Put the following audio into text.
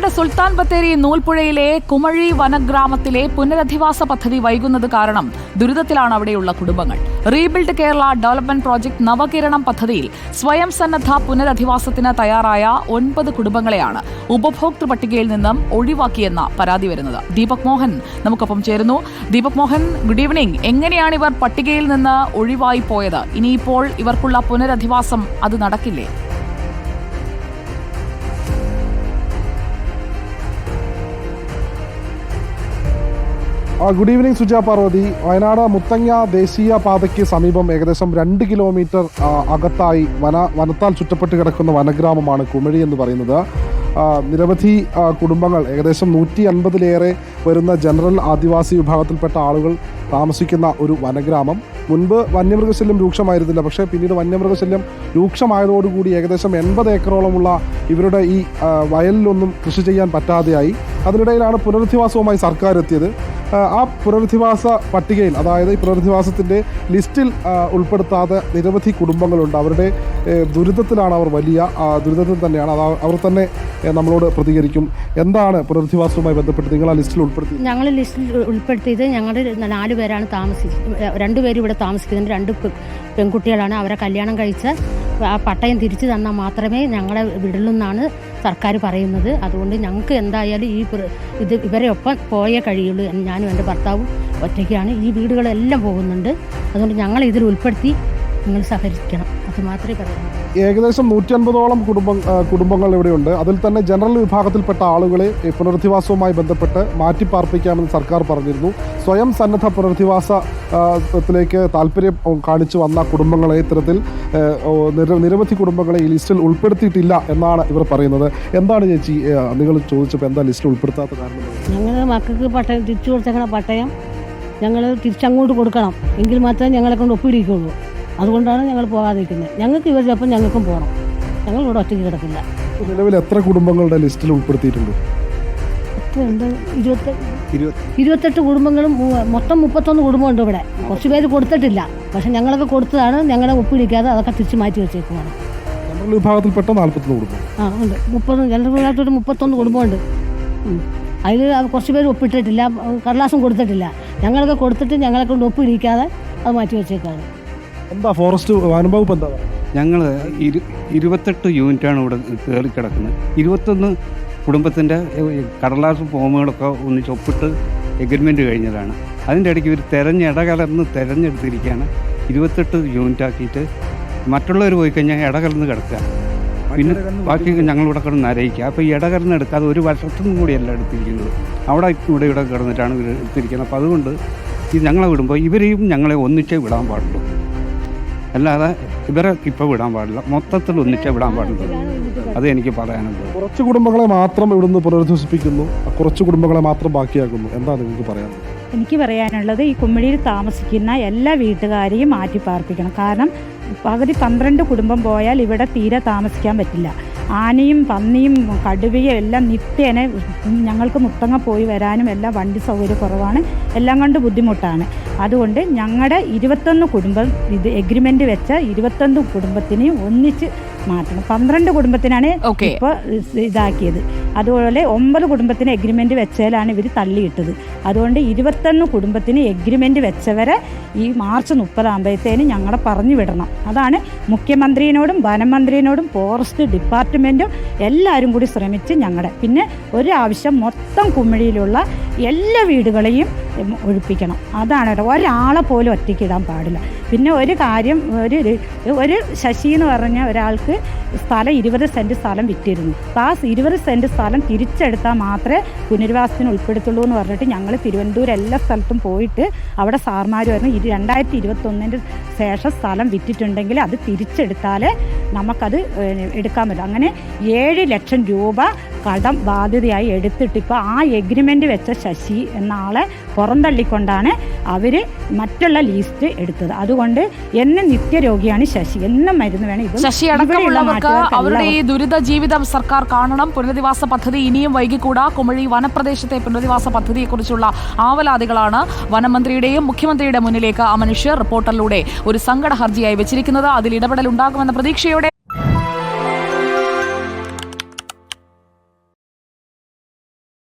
വയനാട് സുൽത്താൻ ബത്തേരി നൂൽപ്പുഴയിലെ കുമഴി വനഗ്രാമത്തിലെ പുനരധിവാസ പദ്ധതി വൈകുന്നത് കാരണം ദുരിതത്തിലാണ് അവിടെയുള്ള കുടുംബങ്ങൾ. Rebuild Kerala development project Navakiranam പദ്ധതിയിൽ സ്വയം സന്നദ്ധ പുനരധിവാസത്തിന് തയ്യാറായ ഒൻപത് കുടുംബങ്ങളെയാണ് ഉപഭോക്തൃ പട്ടികയിൽ നിന്നും ഒഴിവാക്കിയെന്ന പരാതി വരുന്നത്. ദീപക് മോഹൻ നമുക്കൊപ്പം ചേരുന്നു. ദീപക് മോഹൻ ഗുഡ് ഈവനിംഗ് എങ്ങനെയാണ് ഇവർ പട്ടികയിൽ നിന്ന് ഒഴിവായി പോയത്? ഇനിയിപ്പോൾ ഇവർക്കുള്ള പുനരധിവാസം അത് നടക്കില്ലേ? Good evening Suja Parvathy. Wayanad Muthanga ദേശീയ പാതയ്ക്ക് സമീപം ഏകദേശം രണ്ട് കിലോമീറ്റർ അകത്തായി വന വനത്താൽ ചുറ്റപ്പെട്ട് കിടക്കുന്ന വനഗ്രാമമാണ് കുമഴി എന്ന് പറയുന്നത്. നിരവധി കുടുംബങ്ങൾ ഏകദേശം നൂറ്റി അൻപതിലേറെ വരുന്ന ജനറൽ ആദിവാസി വിഭാഗത്തിൽപ്പെട്ട ആളുകൾ താമസിക്കുന്ന ഒരു വനഗ്രാമം. മുൻപ് വന്യമൃഗശല്യം രൂക്ഷമായിരുന്നില്ല പക്ഷേ പിന്നീട് വന്യമൃഗശല്യം രൂക്ഷമായതോടുകൂടി ഏകദേശം എൺപത് ഏക്കറോളമുള്ള ഇവരുടെ ഈ വയലിലൊന്നും കൃഷി ചെയ്യാൻ പറ്റാതെയായി. അതിനിടയിലാണ് പുനരധിവാസവുമായി സർക്കാർ എത്തിയത് ആ, പുനരധിവാസ പട്ടികയിൽ അതായത് ഈ പുനരധിവാസത്തിന്റെ ലിസ്റ്റിൽ ഉൾപ്പെടുത്താതെ നിരവധി കുടുംബങ്ങളുണ്ട്. അവരുടെ ദുരിതത്തിലാണ് അവർ വലിയ ദുരിതത്തിൽ തന്നെയാണ്. അത് അവർ തന്നെ നമ്മളോട് പ്രതികരിക്കും. എന്താണ് പുനരധിവാസവുമായി ബന്ധപ്പെട്ട് നിങ്ങൾ ആ ലിസ്റ്റിൽ ഉൾപ്പെടുത്തി ഞങ്ങൾ ലിസ്റ്റിൽ ഉൾപ്പെടുത്തിയത് ഞങ്ങൾ നാല് പേരാണ് താമസിക്കുന്നത് രണ്ടുപേരും ഇവിടെ താമസിക്കുന്നുണ്ട്. രണ്ട് പെൺകുട്ടികളാണ് അവരെ കല്യാണം കഴിച്ച് ആ പട്ടയം തിരിച്ചു തന്നാൽ മാത്രമേ ഞങ്ങളെ വിടുള്ളൂന്നാണ് സർക്കാർ പറയുന്നത്. അതുകൊണ്ട് ഞങ്ങൾക്ക് എന്തായാലും ഈ ഇത് ഇവരെ ഒപ്പം പോയേ കഴിയുള്ളൂ ഞാനും എന്റെ ഭർത്താവും ഒറ്റയ്ക്കാണ് ഈ വീടുകളെല്ലാം പോകുന്നുണ്ട്. അതുകൊണ്ട് ഞങ്ങളെ ഇതിൽ ഉൾപ്പെടുത്തി നിങ്ങൾ സഹകരിക്കണം. അത് മാത്രമേ പറയാനുള്ളൂ ഏകദേശം നൂറ്റി അൻപതോളം കുടുംബം കുടുംബങ്ങൾ ഇവിടെയുണ്ട്. അതിൽ തന്നെ ജനറൽ വിഭാഗത്തിൽപ്പെട്ട ആളുകളെ പുനരധിവാസവുമായി ബന്ധപ്പെട്ട് മാറ്റിപ്പാർപ്പിക്കാമെന്ന് സർക്കാർ പറഞ്ഞിരുന്നു. സ്വയം സന്നദ്ധ പുനരധിവാസത്തിലേക്ക് താല്പര്യം കാണിച്ചു വന്ന കുടുംബങ്ങളെ ഇത്തരത്തിൽ നിരവധി കുടുംബങ്ങളെ ഈ ലിസ്റ്റിൽ ഉൾപ്പെടുത്തിയിട്ടില്ല എന്നാണ് ഇവർ പറയുന്നത്. എന്താണ് ചേച്ചി നിങ്ങൾ ചോദിച്ചപ്പോൾ എന്താ ലിസ്റ്റിൽ ഉൾപ്പെടുത്താത്ത കാരണം? ഞങ്ങളുടെ മക്കൾക്ക് പട്ടയം തിരിച്ചു കൊടുത്തേക്കണ പട്ടയം ഞങ്ങൾ തിരിച്ചങ്ങോട്ട് കൊടുക്കണം. എങ്കിൽ മാത്രമേ ഞങ്ങളെ കൊണ്ട് ഒപ്പിടിക്കുള്ളൂ. അതുകൊണ്ടാണ് ഞങ്ങൾ പോകാതിരിക്കുന്നത്. ഞങ്ങൾക്ക് ഇവർ ചിലപ്പോൾ ഞങ്ങൾക്കും പോകണം ഞങ്ങൾ ഇവിടെ ഒറ്റയ്ക്ക് കിടക്കില്ല. നിലവിൽ എത്ര കുടുംബങ്ങളുടെ ലിസ്റ്റിൽ ഉൾപ്പെടുത്തിയിട്ടുണ്ട്? എത്രയുണ്ട്? ഇരുപത്തെട്ട് കുടുംബങ്ങളും മൊത്തം മുപ്പത്തൊന്ന് കുടുംബമുണ്ട് ഇവിടെ. കുറച്ച് പേര് കൊടുത്തിട്ടില്ല. പക്ഷെ ഞങ്ങളൊക്കെ കൊടുത്തതാണ് ഞങ്ങളെ ഒപ്പിടിക്കാതെ അതൊക്കെ തിരിച്ചു മാറ്റി വെച്ചേക്കുവാണ്. വിഭാഗത്തിൽ വിഭാഗത്തിൽപ്പെട്ട നാൽപ്പത്തൊന്ന് കുടുംബം. ആ ഉണ്ട്. മുപ്പത് ജനറലായിട്ടൊരു മുപ്പത്തൊന്ന് കുടുംബമുണ്ട്. അതിൽ കുറച്ച് പേര് ഒപ്പിട്ടിട്ടില്ല. കടലാസും കൊടുത്തിട്ടില്ല. ഞങ്ങളൊക്കെ കൊടുത്തിട്ട് ഞങ്ങളെ കൊണ്ട് ഒപ്പിടിക്കാതെ അത് മാറ്റി വെച്ചേക്കാണ്. എന്താ ഫോറസ്റ്റ് വനംവകുപ്പ് എന്താ ഞങ്ങൾ ഇരു ഇരുപത്തെട്ട് യൂണിറ്റാണ് ഇവിടെ കയറി കിടക്കുന്നത്. ഇരുപത്തൊന്ന് കുടുംബത്തിന്റെ കടലാസ് ഫോമുകളൊക്കെ ഒന്നിച്ച് ഒപ്പിട്ട് എഗ്രിമെന്റ് കഴിഞ്ഞതാണ്. അതിന്റെ ഇടയ്ക്ക് ഒരു തിരഞ്ഞ് ഇടകലർന്ന് തിരഞ്ഞെടുത്തിരിക്കുകയാണ്. ഇരുപത്തെട്ട് യൂണിറ്റ് ആക്കിയിട്ട് മറ്റുള്ളവർ പോയി കഴിഞ്ഞാൽ ഇടകലർന്ന് കിടക്കുക. പിന്നെ ബാക്കി ഞങ്ങളിവിടെ കിടന്ന് നരയിക്കുക. അപ്പോൾ ഈ ഇടകലർന്ന് എടുക്കാതെ ഒരു വർഷത്തുനിന്നും കൂടിയല്ല എടുത്തിരിക്കുന്നത്. അവിടെ ഇവിടെ ഇവിടെ കിടന്നിട്ടാണ് ഇവർ എടുത്തിരിക്കുന്നത്. അപ്പോൾ അതുകൊണ്ട് ഈ ഞങ്ങളെ വിടുമ്പോൾ ഇവരെയും ഞങ്ങളെ ഒന്നിച്ചേ വിടാൻ പാടുള്ളൂ. അല്ലാതെ ഇവരെ ഇപ്പോൾ വിടാൻ പാടില്ല. മൊത്തത്തിൽ ഒന്നിച്ചേ വിടാൻ പാടില്ല അത് എനിക്ക് പറയാനുള്ളത്. കുറച്ച് കുടുംബങ്ങളെ മാത്രം ഇവിടുന്ന് പുനരധിവസിപ്പിക്കുന്നു. കുറച്ച് കുടുംബങ്ങളെ മാത്രം ബാക്കിയാക്കുന്നു. എന്താ നിങ്ങൾക്ക് പറയാനുള്ളത്? എനിക്ക് പറയാനുള്ളത് ഈ കുമ്മിടിയിൽ താമസിക്കുന്ന എല്ലാ വീട്ടുകാരെയും മാറ്റി പാർപ്പിക്കണം കാരണം പകുതി പന്ത്രണ്ട് കുടുംബം പോയാൽ ഇവിടെ തീരെ താമസിക്കാൻ പറ്റില്ല. ആനയും പന്നിയും കടുവയും എല്ലാം നിത്യേന ഞങ്ങൾക്ക് മുത്തങ്ങ പോയി വരാനും എല്ലാം വണ്ടി സൗകര്യം കുറവാണ്. എല്ലാം കൊണ്ട് ബുദ്ധിമുട്ടാണ്. അതുകൊണ്ട് ഞങ്ങളുടെ ഇരുപത്തൊന്ന് കുടുംബം ഇത് എഗ്രിമെന്റ് വെച്ച ഇരുപത്തൊന്ന് കുടുംബത്തിനെയും ഒന്നിച്ച് മാറ്റണം. പന്ത്രണ്ട് കുടുംബത്തിനാണ് ഇപ്പോൾ ഇതാക്കിയത്. അതുപോലെ ഒമ്പത് കുടുംബത്തിന് എഗ്രിമെന്റ് വെച്ചതിലാണ് ഇവർ തള്ളിയിട്ടത്. അതുകൊണ്ട് ഇരുപത്തൊന്ന് കുടുംബത്തിന് എഗ്രിമെന്റ് വെച്ചവരെ ഈ മാർച്ച് മുപ്പതാകുമ്പോഴത്തേന് ഞങ്ങളെ പറഞ്ഞു വിടണം. അതാണ് മുഖ്യമന്ത്രിയോടും വനമന്ത്രിയോടും ഫോറസ്റ്റ് ഡിപ്പാർട്ട്മെന്റും എല്ലാവരും കൂടി ശ്രമിച്ച് ഞങ്ങളുടെ പിന്നെ ഒരാവശ്യം മൊത്തം കുമിഴിയിലുള്ള എല്ലാ വീടുകളെയും ഒഴിപ്പിക്കണം. അതാണ് ഒരാളെ പോലും ഒറ്റയ്ക്കിടാൻ പാടില്ല. പിന്നെ ഒരു കാര്യം ഒരു ഒരു ശശി എന്ന് പറഞ്ഞ ഒരാൾക്ക് സ്ഥലം ഇരുപത് സെന്റ് സ്ഥലം വിറ്റിരുന്നു. അപ്പോൾ ആ ഇരുപത് സെന്റ് സ്ഥലം തിരിച്ചെടുത്താൽ മാത്രമേ പുനരവാസത്തിന് ഉൾപ്പെടുത്തുള്ളൂ എന്ന് പറഞ്ഞിട്ട് ഞങ്ങൾ തിരുവനന്തപുരം എല്ലാ സ്ഥലത്തും പോയിട്ട് അവിടെ സാർമാർ വരുന്നു രണ്ടായിരത്തി ഇരുപത്തൊന്നിന്റെ ശേഷം സ്ഥലം വിറ്റിട്ടുണ്ടെങ്കിൽ അത് തിരിച്ചെടുത്താലേ നമുക്കത് എടുക്കാൻ പറ്റും. അങ്ങനെ ഏഴ് ലക്ഷം രൂപ കടം ബാധ്യതയായി എടുത്തിട്ട് ഇപ്പോൾ ആ എഗ്രിമെന്റ് വെച്ച ശശി എന്ന ആളെ പുറന്തള്ളിക്കൊണ്ടാണ് അവർ മറ്റുള്ള ലീസ്റ്റ് എടുത്തത്. അതുകൊണ്ട് എന്നും നിത്യരോഗിയാണ് ശശി. എന്നും മരുന്ന് വേണം. ഇത് ശശി അടക്കമുള്ളവർക്ക് അവരുടെ ഈ ദുരിത ജീവിതം സർക്കാർ കാണണം. പുനരധിവാസ പദ്ധതി ഇനിയും വൈകിക്കൂടാ. കുമഴി വനപ്രദേശത്തെ പുനരധിവാസ പദ്ധതിയെക്കുറിച്ചുള്ള ആവലാതികളാണ് വനമന്ത്രിയുടെയും മുഖ്യമന്ത്രിയുടെ മുന്നിലേക്ക് ആ മനുഷ്യർ റിപ്പോർട്ടറിലൂടെ ഒരു സങ്കട ഹർജിയായി വെച്ചിരിക്കുന്നത്. അതിൽ ഇടപെടൽ ഉണ്ടാകുമെന്ന പ്രതീക്ഷയോടെ